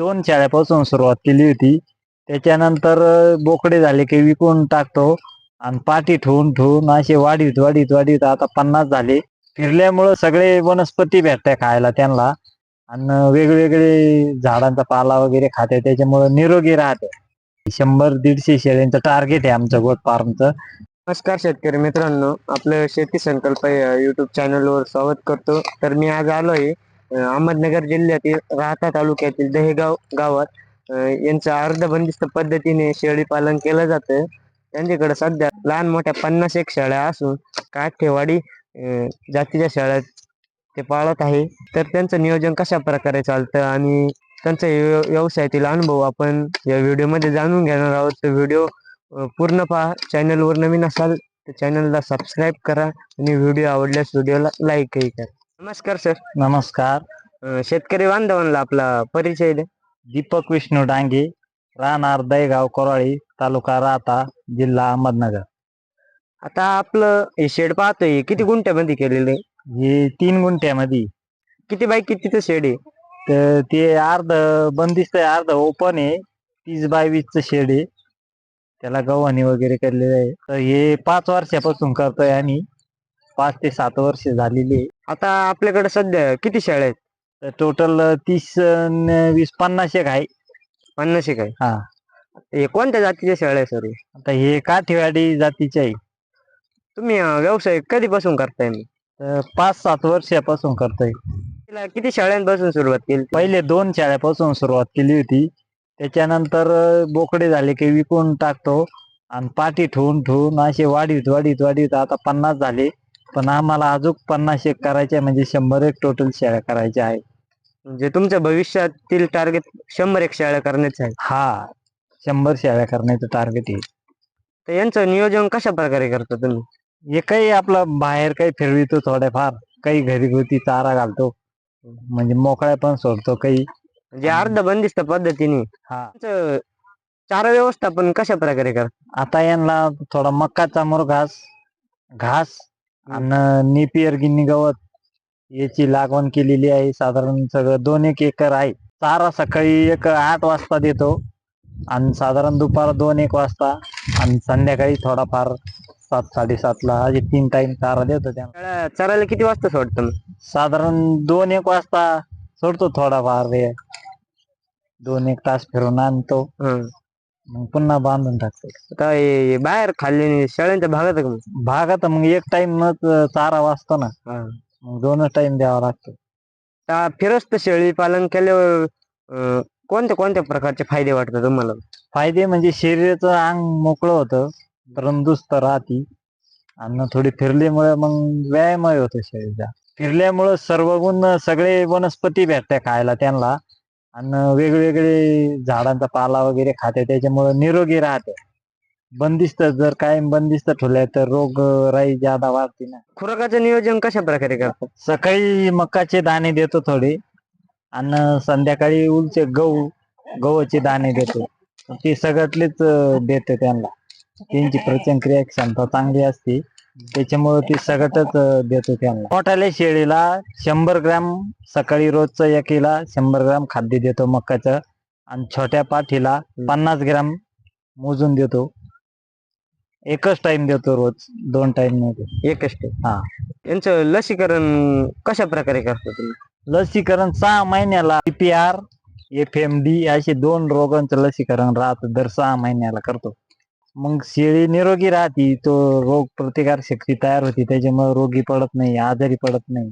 दोन शाळ्यापासून सुरुवात केली होती. त्याच्यानंतर बोकडे झाले की विकून टाकतो आणि पाठी ठेवून ठेवून असे वाढीत वाढीत वाढीत आता पन्नास झाले. फिरल्यामुळं सगळे वनस्पती भेटते खायला त्यांना. आणि वेगवेगळे झाडांचा पाला वगैरे खाते त्याच्यामुळं निरोगी राहते. शंभर दीडशे शेळ्यांचं टार्गेट आहे आमचं गोट फार्मचं नमस्कार शेतकरी मित्रांनो आपलं शेती संकल्प युट्यूब चॅनलवर स्वागत करतो. तर मी आज आलो आहे अहमदनगर जिल्ह्यातील राहता तालुक्यातील दहेगाव गावात यांचं अर्ध बंदिस्त पद्धतीने शेळी पालन केलं जातं. त्यांच्याकडे सध्या लहान मोठ्या पन्नास एक शाळा असून काठेवाडी जातीच्या शाळा ते पाळत आहे. तर त्यांचं नियोजन कशा प्रकारे चालतं आणि त्यांचा व्यवसायातील अनुभव आपण या व्हिडिओमध्ये जाणून घेणार आहोत. तर व्हिडिओ पूर्ण पहा. चॅनलवर नवीन असाल तर चॅनलला सबस्क्राईब करा आणि व्हिडिओ आवडल्यास व्हिडिओला लाईकही करा. नमस्कार सर नमस्कार. अ, शेतकरी बांधवांना आपला परिचय द्या. दीपक विष्णू डांगे राहणार दहेगाव कोराळी तालुका राहता जिल्हा अहमदनगर. आता आपलं हे शेड पाहतोय हे किती गुंठ्यामध्ये केलेलं आहे? हे तीन गुंठ्यामध्ये. किती बाय कितीचं शेड आहे? तर ते अर्ध बंदिस्त आहे अर्ध ओपन आहे तीस बाय वीसचं शेड आहे. त्याला गव्हाणी वगैरे केलेलं आहे. तर हे पाच वर्षापासून करतोय आम्ही. पाच ते सात वर्ष झालेली आहे. आता आपल्याकडे सध्या किती शेळ्या आहेत? तर टोटल तीस अन वीस पन्नास एक आहे. पन्नास एक आहे? हा. हे कोणत्या जातीच्या शेळ्या आहे सर? आता हे काठीवाडी जातीचे आहे. तुम्ही अ, व्यवसाय कधीपासून करताय मी तर पाच सात वर्षापासून करतोय. तिला किती शेळ्यांपासून सुरुवात केली पहिले दोन शाळेपासून सुरुवात केली होती. त्याच्यानंतर अं, बोकडे झाले की विकून टाकतो. आणि पाठी ठेवून ठेवून असे वाढीत वाढीत वाढीत आता पन्नास झाले. पण आम्हाला अजून पन्नास एक करायचे आहे, म्हणजे शंभर एक टोटल शेळ्या करायच्या आहे म्हणजे तुमच्या भविष्यातील टार्गेट शंभर एक शेळ्या करण्याचं आहे हा शंभर शेळ्या करण्याचं टार्गेट आहे. तर यांचं नियोजन कशा प्रकारे करता तुम्ही? हे काही आपलं बाहेर काही फिरवितो थोडेफार काही घरगुती चारा घालतो म्हणजे मोकळ्या पण सोडतो काही. म्हणजे अर्ध बंदिस्त पद्धतीने. हा. चारा व्यवस्थापन कशा प्रकारे करता? आता यांना थोडा मक्काचा मुरघास घास आणि निपियर गिन्नी गवत याची लागवण केलेली आहे. साधारण सगळं दोन एक एकर आहे. चारा सकाळी एक आठ वाजता देतो. आणि साधारण दुपार दोन एक वाजता आणि संध्याकाळी थोडाफार सात साडेसातला असे तीन टाइम चारा देतो शेळ्या चरायला किती वाजता सोडतं? साधारण दोन एक वाजता सोडतो थोडाफार वेळ. दोन एक तास फिरून आणतो. मग पुन्हा बांधून टाकतो. हे बाहेर खाल्ल्याने शेळ्यांच्या भागात आहे का मग? भागात मग एक टाइम चारा वाजतो ना हा. मग दोनच टाइम द्यावा लागतो. फिरस्त शेळी पालन केल्यावर अं, कोणत्या कोणत्या प्रकारचे फायदे वाटतात तुम्हाला? फायदे म्हणजे शरीराचं अंग मोकळं होतं तंदुरुस्त राहती आणि थोडी फिरल्यामुळे मग व्यायामही होतो शरीराचा. फिरल्यामुळं सर्व गुण सगळे वनस्पती भेटते खायला त्यांना. आणि वेगवेगळे झाडांचा पाला वगैरे खाते त्याच्यामुळे निरोगी राहते. बंदिस्त जर कायम बंदिस्त ठेवल्या तर रोग राई ज्यादा वाढते ना. खुराकाचं नियोजन कशा प्रकारे करतात? सकाळी मकाचे दाणे देतो थोडे आणि संध्याकाळी उलचे गहू गव्हाचे दाणे देतो. ते सगळ्यातलेच देतो त्यांना. त्यांची प्रचनक्रिया क्षमता चांगली असते. त्याच्यामुळे ते अं, देतो त्यांना मोठ्याल्या शेळीला शंभर ग्रॅम सकाळी रोजचं एकीला शंभर ग्रॅम खाद्य देतो मकाचं आणि छोट्या पाठीला पन्नास ग्रॅम मोजून देतो. एकच टाइम देतो रोज दोन टाइम नाही देत. एकच ते हा. यांचं लसीकरण कशा प्रकारे करता तुम्ही? लसीकरण सहा महिन्याला P R F M D असे दोन रोगांचं लसीकरण राहतं दर सहा महिन्याला करतो. मग शेळी निरोगी राहती तो रोग प्रतिकार शक्ती तयार होती त्याच्यामुळे रोगी पडत नाही आजारी पडत नाही.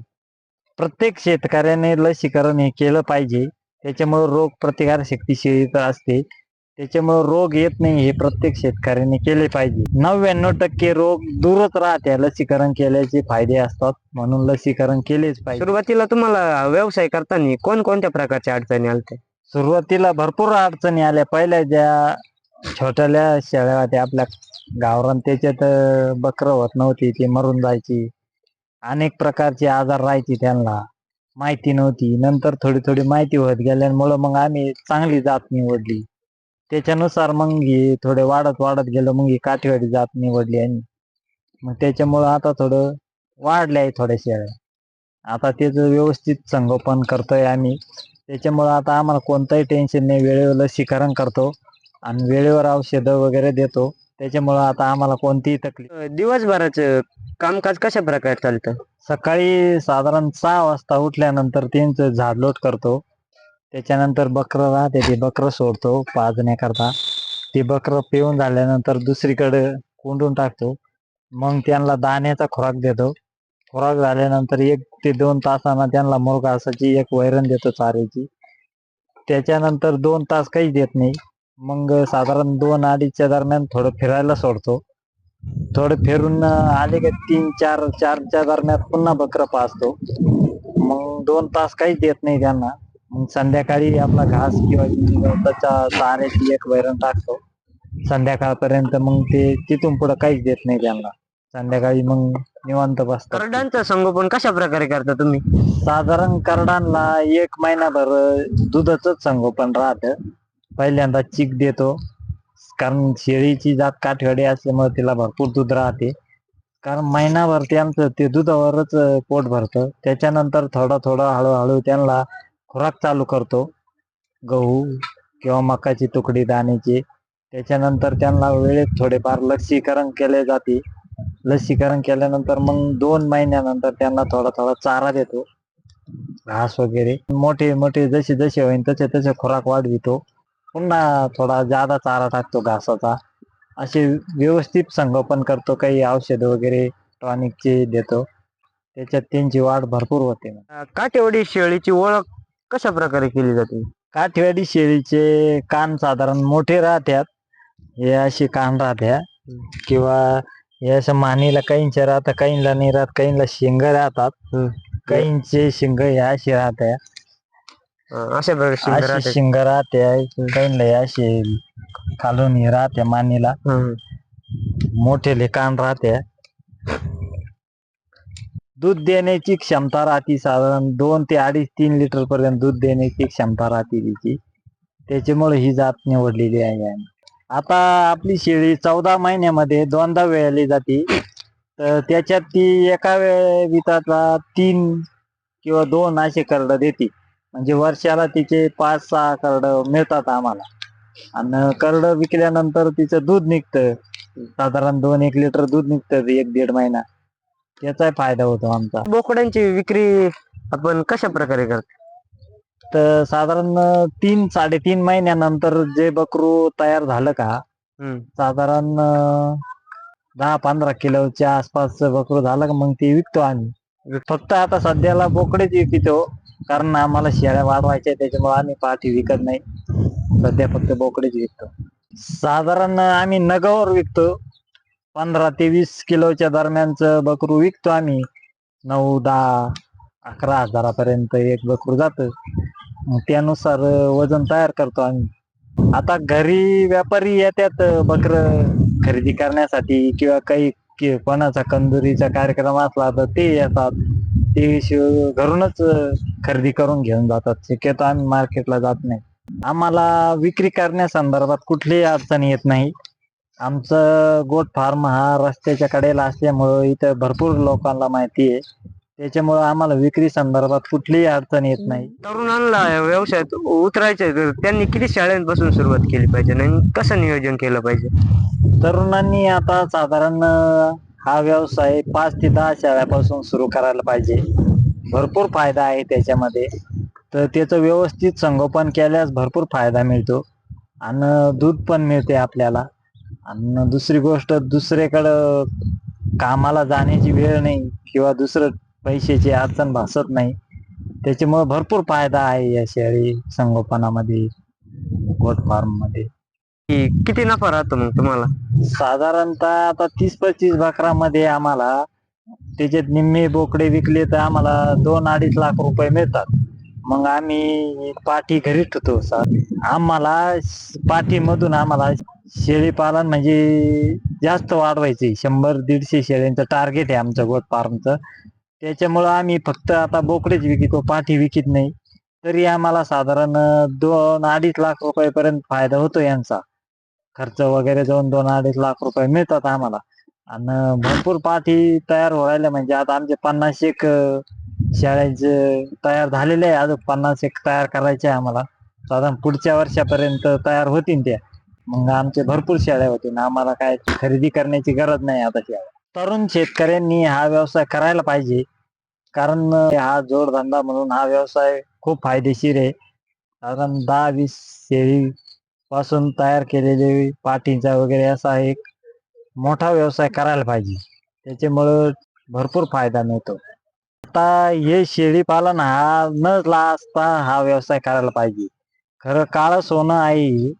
प्रत्येक शेतकऱ्याने लसीकरण हे केलं पाहिजे त्याच्यामुळे रोग प्रतिकार शक्ती शेळीत असते त्याच्यामुळे रोग येत नाही हे प्रत्येक शेतकऱ्याने केले पाहिजे. नव्याण्णव टक्के रोग दूरच राहते लसीकरण केल्याचे फायदे असतात म्हणून लसीकरण केलेच पाहिजे. सुरुवातीला तुम्हाला व्यवसाय करताना कोणकोणत्या प्रकारच्या अडचणी आल्या सुरुवातीला भरपूर अडचणी आल्या पहिल्या ज्या छोट्याल्या शेळ्या होत्या आपल्या गावरान त्याच्यात बकर होत नव्हती ती मरून जायची. अनेक प्रकारचे आजार राहायचे त्यांना. माहिती नव्हती. नंतर थोडी थोडी माहिती होत गेल्यामुळं मग आम्ही चांगली जात निवडली. त्याच्यानुसार मग ही थोडे वाढत वाढत गेलो मग ही काठीवाडी जात निवडली आणि मग त्याच्यामुळं आता थोडं वाढले आहे थोड्या शेळ्या. आता त्याचं व्यवस्थित संगोपन करतोय आम्ही. त्याच्यामुळं आता आम्हाला कोणतंही टेन्शन नाही. वेळेवर लसीकरण करतो. आणि वेळेवर औषधं वगैरे देतो. त्याच्यामुळं आता आम्हाला कोणतीही तकलीफ दिवसभराचं कामकाज कशा प्रकारे चालतं? सकाळी साधारण सहा वाजता उठल्यानंतर त्यांचं झाडलोट करतो. त्याच्यानंतर बकरं राहते ते बकरं सोडतो पाजण्याकरता. ते बकरं पिऊन झाल्यानंतर दुसरीकडे कोंडून टाकतो. मग त्यांना दाण्याचा खुराक देतो. खुराक झाल्यानंतर एक ते दोन तासांना त्यांना मुरघासाची एक वैरण देतो चाऱ्याची. त्याच्यानंतर दोन तास काहीच देत नाही. मग साधारण दोन अडीचच्या दरम्यान थोडं फिरायला सोडतो. थोडं फिरून आले का तीन चार चारच्या दरम्यान पुन्हा बकरं पाजतो मग दोन तास काहीच देत नाही त्यांना. मग संध्याकाळी आपला घास किंवा गवताच्या चाऱ्याची एक वैरण टाकतो. संध्याकाळपर्यंत मग ते तिथून पुढे काहीच देत नाही त्यांना. संध्याकाळी मग निवांत बसतात. करडांचं संगोपन कशा प्रकारे करता तुम्ही? साधारण करडांना एक महिनाभर दुधाच संगोपन राहतं. पहिल्यांदा चीक देतो. कारण शेळीची जात काठवडी असल्यामुळे तिला भरपूर दूध राहते. कारण महिनाभर त्यांचं ते दुधावरच पोट भरतं. त्याच्यानंतर थोडं थोडं हळूहळू त्यांना खुराक चालू करतो. गहू किंवा मकाची तुकडी दाण्याची. त्याच्यानंतर त्यांना वेळेत थोडेफार लसीकरण केले जाते. लसीकरण केल्यानंतर मग दोन महिन्यानंतर त्यांना थोडा थोडा चारा देतो. घास वगैरे. मोठे मोठे जसे जसे होईल तसे तसे खुराक वाढवितो. पुन्हा थोडा जादा चारा टाकतो घासाचा. असे व्यवस्थित संगोपन करतो काही औषध वगैरे टॉनिकचे देतो. त्याच्यात त्यांची वाढ भरपूर होते. अं, काटेवाडी शेळीची ओळख कशा प्रकारे केली जाते? काठियाडी शेळीचे कान साधारण मोठे राहत्यात. हे असे कान राहत्या. किंवा हे असं मानेला काहींच्या राहतात काहींना नाही राहत काहींना शिंग राहतात. काहींचे शिंग हे असे राहत्या. अशा प्रकारे शिंग अशी राहते. शिंग असे खालून हे राहत्या मानेला. मोठे कान राहत्या दूध देण्याची क्षमता राहते साधारण दोन ते अडीच तीन लिटर पर्यंत दूध देण्याची क्षमता राहते तिची. त्याच्यामुळे ही जात निवडलेली आहे आम्ही. आता आपली शेळी चौदा महिन्यामध्ये दोनदा वेळली जाते. तर त्याच्यात ती एका वेळेला तीन किंवा दोन असे करड देते. म्हणजे वर्षाला तिचे पाच सहा करड मिळतात आम्हाला. आणि करड विकल्यानंतर तिचं दूध निघतं. साधारण दोन एक लिटर दूध निघतं एक दीड महिना. त्याचा फायदा होतो आमचा. बोकड्यांची विक्री आपण कशा प्रकारे करतो? तर साधारण तीन साडेतीन महिन्यानंतर जे बकरू तयार झालं का साधारण दहा पंधरा किलोच्या आसपास बकरू झालं का मग ते विकतो आम्ही. फक्त आता सध्याला बोकडेच विकतो. कारण आम्हाला शेळ्या वाढवायच्या त्याच्यामुळे आम्ही पाठी विकत नाही. सध्या फक्त बोकडेच विकतो. साधारण आम्ही नगावर विकतो. पंधरा ते वीस किलोच्या दरम्यानच बकरू विकतो आम्ही. नऊ दहा अकरा हजारापर्यंत एक बकरू जात. त्यानुसार वजन तयार करतो आम्ही. आता घरी व्यापारी येतात बकर खरेदी करण्यासाठी किंवा काही कोणाचा कंदुरीचा कार्यक्रम असला तर ते येतात. ते शिव- घरूनच खरेदी करून घेऊन जातात. शक्यतो आम्ही मार्केटला जात नाही. आम्हाला विक्री करण्यासंदर्भात कुठलीही अडचण येत नाही. आमचं गोट फार्म हा रस्त्याच्या कडेला असल्यामुळं इथं भरपूर लोकांना माहिती आहे. त्याच्यामुळं आम्हाला विक्री संदर्भात कुठलीही अडचण येत नाही. तरुणांना व्यवसायात उतरायचंय तर त्यांनी किती शाळांपासून सुरुवात केली पाहिजे? आणि कसं नियोजन केलं पाहिजे? तरुणांनी आता साधारण हा व्यवसाय पाच ते दहा शाळ्यापासून सुरू करायला पाहिजे. भरपूर फायदा आहे त्याच्यामध्ये. तर त्याचं व्यवस्थित संगोपन केल्यास भरपूर फायदा मिळतो. आणि दूध पण मिळते आपल्याला. आणि दुसरी गोष्ट दुसरीकडं कामाला जाण्याची वेळ नाही किंवा दुसरं पैशाची अडचण भासत नाही. त्याच्यामुळे भरपूर फायदा आहे या शेळी संगोपनामध्ये गोट फार्ममध्ये. की किती नफा राहतो मग तुम्हाला? साधारणतः आता तीस पस्तीस बकरामध्ये आम्हाला त्याच्यात निम्मे बोकडे विकले तर आम्हाला दोन अडीच लाख रुपये मिळतात. मग आम्ही पाठी घरी ठेवतो सर. आम्हाला पाठीमधून आम्हाला शेळी पालन म्हणजे जास्त वाढवायचे. शंभर दीडशे शेळ्यांचं टार्गेट आहे आमचं गोट फार्मचं त्याच्यामुळं आम्ही फक्त आता बोकडेच विकतो पाठी विकत नाही. तरी आम्हाला साधारण दोन अडीच लाख रुपयापर्यंत फायदा होतो यांचा. खर्च वगैरे जाऊन दोन अडीच लाख रुपये मिळतात आम्हाला. आणि भरपूर पाठी तयार हो व्हायला म्हणजे आता आमचे पन्नास एक शाळेचे तयार झालेले आहे. अजून पन्नास एक तयार करायचे आहे आम्हाला. साधारण पुढच्या वर्षापर्यंत तयार होतील त्या मग आमचे भरपूर शाळा होतील. आम्हाला काय खरेदी करण्याची गरज नाही आता शाळा तरुण शेतकऱ्यांनी हा व्यवसाय करायला पाहिजे. कारण हा जोडधंदा म्हणून हा व्यवसाय खूप फायदेशीर आहे. साधारण दहा वीस शेळी पासून तयार केलेले पाठींचा वगैरे असा एक मोठा व्यवसाय करायला पाहिजे. त्याच्यामुळं भरपूर फायदा मिळतो. आता हे शेळी पालन हा न लाजता हा व्यवसाय करायला पाहिजे. खरं काळ सोनं आहे.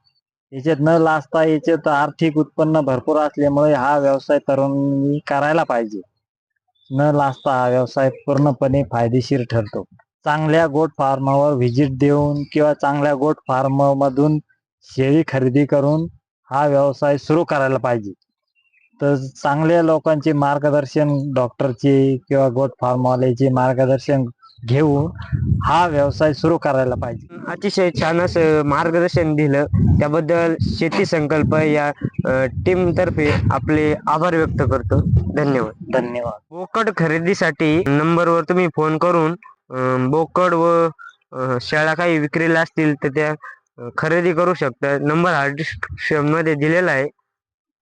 याच्यात न लाजता याच्यात आर्थिक उत्पन्न भरपूर असल्यामुळे हा व्यवसाय तरुणांनी करायला पाहिजे. न लाजता हा व्यवसाय पूर्णपणे फायदेशीर ठरतो. चांगल्या गोट फार्मावर व्हिजिट देऊन किंवा चांगल्या गोट फार्म मधून शेळी खरेदी करून हा व्यवसाय सुरू करायला पाहिजे. तर चांगल्या लोकांचे मार्गदर्शन डॉक्टरचे किंवा गोट फार्मवाल्याचे मार्गदर्शन घेऊन हा व्यवसाय सुरू करायला पाहिजे. अतिशय छान असं मार्गदर्शन दिलं. त्याबद्दल शेती संकल्प या टीम तर्फे आपले आभार व्यक्त करतो. धन्यवाद. धन्यवाद. बोकड खरेदीसाठी नंबरवर तुम्ही फोन करून बोकड व अं, शेळ्या काही विक्रीला असतील तर त्या खरेदी करू शकता. नंबर आर्टिस्टमध्ये दिलेला आहे.